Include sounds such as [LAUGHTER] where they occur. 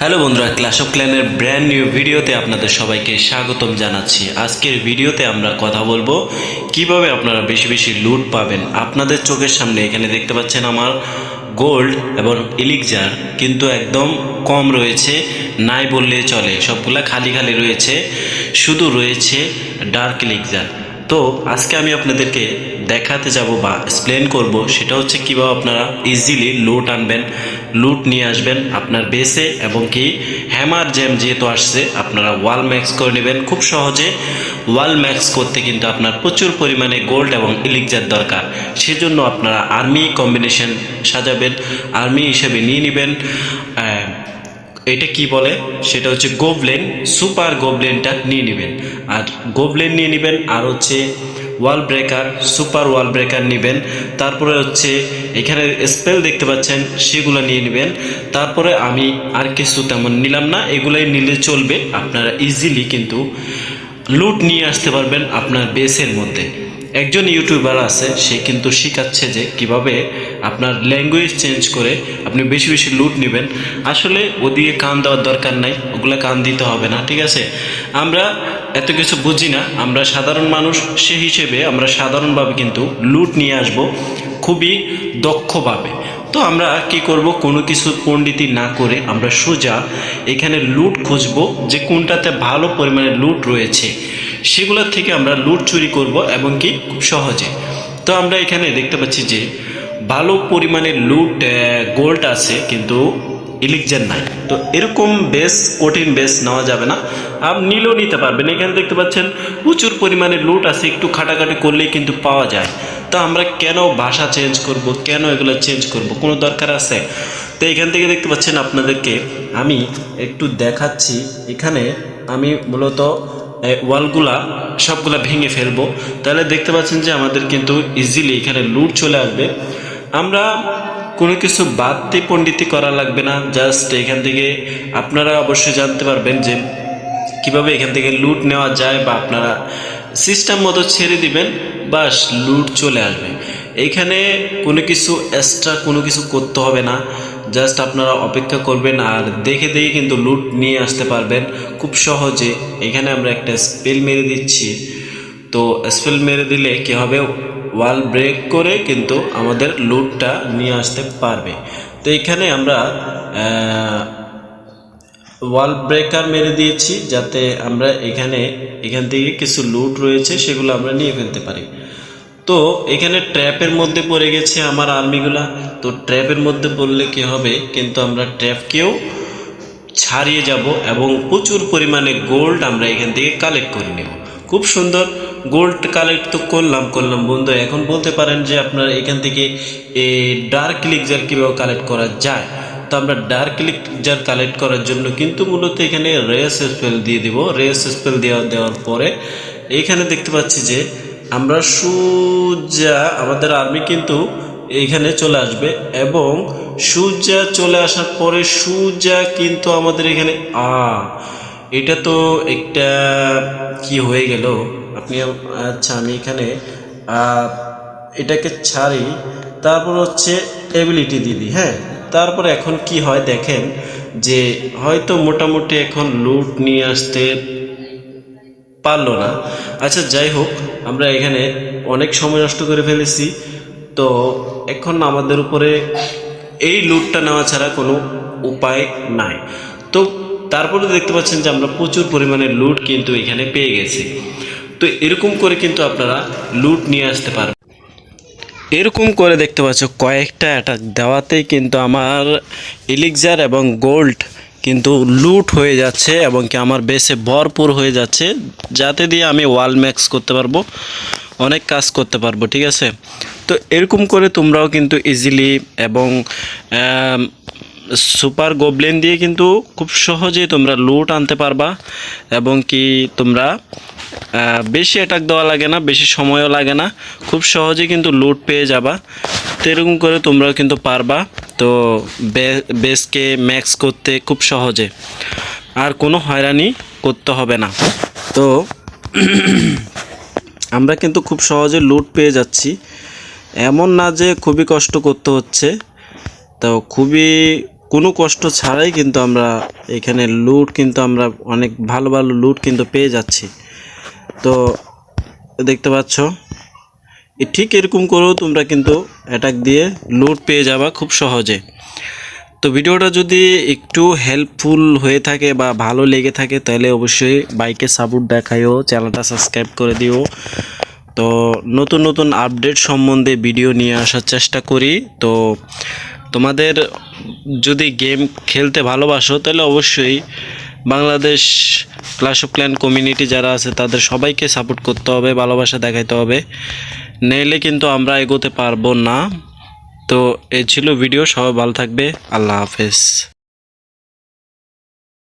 Hello বন্ধুরা Clash of ক্ল্যানের brand new ভিডিওতে আপনাদের সবাইকে স্বাগতম জানাচ্ছি। আজকের ভিডিওতে আমরা কথা বলব, কীভাবে আপনারা বেশি বেশি লুট পাবেন। আপনাদের চোখের সামনে এখানে দেখতে পাচ্ছেন আমার গোল্ড এবং ইলিকজার কিন্তু একদম কম রয়েছে, নাই বললে চলে। সবগুলা খালি খালি রয়েছে, শুধু রয়েছে ডার্ক ইলিকজার তো আজকে আমি আপনাদেরকে দেখাতে যাব বা এক্সপ্লেন করব, সেটা হচ্ছে কীভাবে আপনারা ইজিলি লুট আনবেন লুট নিয়ে আসবেন আপনার বেসে এবং কি হ্যামার জ্যাম যেহেতু আসছে, আপনারা ওয়াল ম্যাক্স করে নেবেন। খুব সহজে ওয়াল ম্যাক্স করতে কিন্তু আপনার প্রচুর পরিমাণে গোল্ড এবং ইলিকজার দরকার। সেজন্য আপনারা আর্মি কম্বিনেশন সাজাবেন আর্মি হিসেবে নিয়ে নেবেন। এটা কি বলে? সেটা হচ্ছে গোবলেন সুপার গোবলেনটা নিয়ে নেবেন। আর গোবলেন নিয়ে নেবেন, আর হচ্ছে wall breaker super wall breaker নেবেন। তারপরে হচ্ছে এখানে স্পেল দেখতে পাচ্ছেন, সেগুলো নিয়ে নেবেন। তারপরে আমি আর কিছু তেমন নিলাম না, এগুলাই নিলে চলবে, আপনারা ইজিলি কিন্তু লুট নিয়ে আসতে পারবেন আপনার বেসের মধ্যে। একজন ইউটিউবার আছে, সে কিন্তু শেখাচ্ছে যে কীভাবে আপনার ল্যাঙ্গুয়েজ চেঞ্জ করে আপনি বেশি বেশি লুট নেবেন। আসলে ওদিকে কান দেওয়ার দরকার নাই, ওগুলা কান দিতে হবে না, ঠিক আছে? আমরা এত কিছু বুঝি না, আমরা সাধারণ মানুষ, সে হিসেবে আমরা সাধারণভাবে কিন্তু লুট নিয়ে আসব খুবই দক্ষভাবে। তো আমরা কি করব? কোনো কিছু পণ্ডিতি না করে আমরা সোজা এখানে লুট খুঁজবো যে কোনটাতে ভালো পরিমাণে লুট রয়েছে। সেগুলোর থেকে আমরা লুট চুরি করব এবং কি খুব সহজে। তো আমরা এখানে দেখতে পাচ্ছি যে ভালো পরিমাণে লুট গোল্ড আছে কিন্তু ইলিকজার নাই। তো এরকম বেস কঠিন বেস নেওয়া যাবে না। আপনি নিলেও নিতে পারবেন। এখানে দেখতে পাচ্ছেন প্রচুর পরিমাণে লুট আছে, একটু খাটাখাটি করলেই কিন্তু পাওয়া যায়। তো আমরা কেন ভাষা চেঞ্জ করব? কেন এগুলো চেঞ্জ করব? কোনো দরকার আছে? তো এখান থেকে দেখতে পাচ্ছেন আপনাদেরকে আমি একটু দেখাচ্ছি। এখানে আমি মূলত ওয়ালগুলা সবগুলা ভেঙে ফেলব। তাহলে দেখতে পাচ্ছেন যে আমাদের কিন্তু ইজিলি এখানে লুট চলে আসবে। আমরা কোনো কিছু বাড়তি পণ্ডিতি করা লাগবে না জাস্ট এখান থেকে আপনারা অবশ্যই জানতে পারবেন যে কীভাবে এখান থেকে লুট নেওয়া যায় বা আপনারা সিস্টেম মতো ছেড়ে দিবেন, বাস লুট চলে আসবে। এইখানে কোনো কিছু এক্সট্রা কোনো কিছু করতে হবে না। জাস্ট আপনারা অপেক্ষা করবেন আর দেখে দেখে কিন্তু লুট নিয়ে আসতে পারবেন। খুব সহজে এখানে আমরা একটা স্পেল মেরে দিচ্ছি। তো স্পেল মেরে দিলে কি হবে? ওয়াল ব্রেক করে কিন্তু আমাদের লুটটা নিয়ে আসতে পারবে। তো এখানে আমরা ওয়াল ব্রেকার মেরে দিয়েছি যাতে আমরা এখানে, এখান থেকে কিছু লুট রয়েছে সেগুলো আমরা নিয়ে ফেলতে পারি। তো এখানে ট্র্যাপের মধ্যে পড়ে গেছে আমার আর্মিগুলা। তো ট্র্যাপের মধ্যে পড়লে কি হবে? কিন্তু আমরা ট্র্যাপকেও ছাড়িয়ে যাব এবং প্রচুর পরিমাণে গোল্ড আমরা এখান থেকে কালেক্ট করে নেব। খুব সুন্দর গোল্ড কালেক্ট তো করলাম করলাম। বন্ধু, এখন বলতে পারেন যে আপনার এখান থেকে এই ডার্ক লিকজার কীভাবে কালেক্ট করা যায়? তো আমরা ডার্ক লিকজার কালেক্ট করার জন্য কিন্তু মূলত এখানে রেস স্পেল দিয়ে দিব। রেস স্পেল দেওয়া, দেওয়ার পরে এইখানে দেখতে পাচ্ছি যে আমরা সুজা আমাদের আর্মি কিন্তু এইখানে চলে আসবে এবং সূর্যা চলে আসার পরে সূর্যা কিন্তু আমাদের এখানে, আ, এটা তো একটা কি হয়ে গেল? আপনি আচ্ছা আমি এখানে এটাকে ছাড়ি, তারপর হচ্ছে এবিলিটি দিদি হ্যাঁ? তারপর এখন কি হয় দেখেন যে হয়তো মোটামুটি এখন লুট নিয়ে আসতে পারল না। আচ্ছা যাই হোক, আমরা এখানে অনেক সময় নষ্ট করে ফেলেছি। তো এখন আমাদের উপরে এই লুটটা নেওয়া ছাড়া কোনো উপায় নাই। তো তারপরে দেখতে পাচ্ছেন যে আমরা প্রচুর পরিমাণে লুট কিন্তু এখানে পেয়ে গেছি। তো এরকম করে কিন্তু আপনারা লুট নিয়ে আসতে পারবেন। এরকম করে দেখতে পাচ্ছ, কয়েকটা অ্যাটাক দেওয়াতেই কিন্তু আমার ইলিকজার এবং গোল্ড কিন্তু লুট হয়ে যাচ্ছে এবং কি আমার বেসে ভরপুর হয়ে যাচ্ছে। যাতে দিয়ে আমি ওয়াল ম্যাক্স করতে পারব, অনেক কাজ করতে পারব, ঠিক আছে? তো এরকম করে তোমরাও কিন্তু ইজিলি এবং সুপার গোবলেন দিয়ে কিন্তু খুব সহজেই তোমরা লুট আনতে পারবা, এবং কি তোমরা বেশি অ্যাটাক দেওয়া লাগে না, বেশি সময়ও লাগে না, খুব সহজে কিন্তু লুট পেয়ে যাবা। তো এরকম করে তোমরাও কিন্তু পারবা। তো বেসকে ম্যাক্স করতে খুব সহজে। আর কোনো হয়রানি করতে হবে না। তো [CLEARS THROAT] আমরা কিন্তু খুব সহজে লুট পেয়ে যাচ্ছি। এমন না যে খুবই কষ্ট করতে হচ্ছে। তো খুবই কোনো কষ্ট ছাড়াই কিন্তু আমরা এখানে লুট কিন্তু আমরা অনেক ভালো ভালো লুট কিন্তু পেয়ে যাচ্ছি। তো দেখতে পাচ্ছ ঠিক এরকম করেও তোমরা কিন্তু অ্যাটাক দিয়ে লুট পেয়ে যাবা খুব সহজে। তো ভিডিওটা যদি একটু হেল্পফুল হয়ে থাকে বা ভালো লেগে থাকে, তাহলে অবশ্যই বাইকে সাপোর্ট দেখাইও চ্যানেলটা সাবস্ক্রাইব করে দিও। তো নতুন নতুন আপডেট সম্বন্ধে ভিডিও নিয়ে আসার চেষ্টা করি। তো তোমাদের যদি গেম খেলতে ভালোবাসো, তাহলে অবশ্যই Bangladesh Clash of Clan community যারা আছে, তাদের সবাইকে সাপোর্ট করতে হবে, ভালোবাসা দেখাইতে হবে। নইলে কিন্তু আমরা এগোতে পারব না। তো এ ছিল ভিডিও সবাই ভালো থাকবে। আল্লাহ হাফেজ।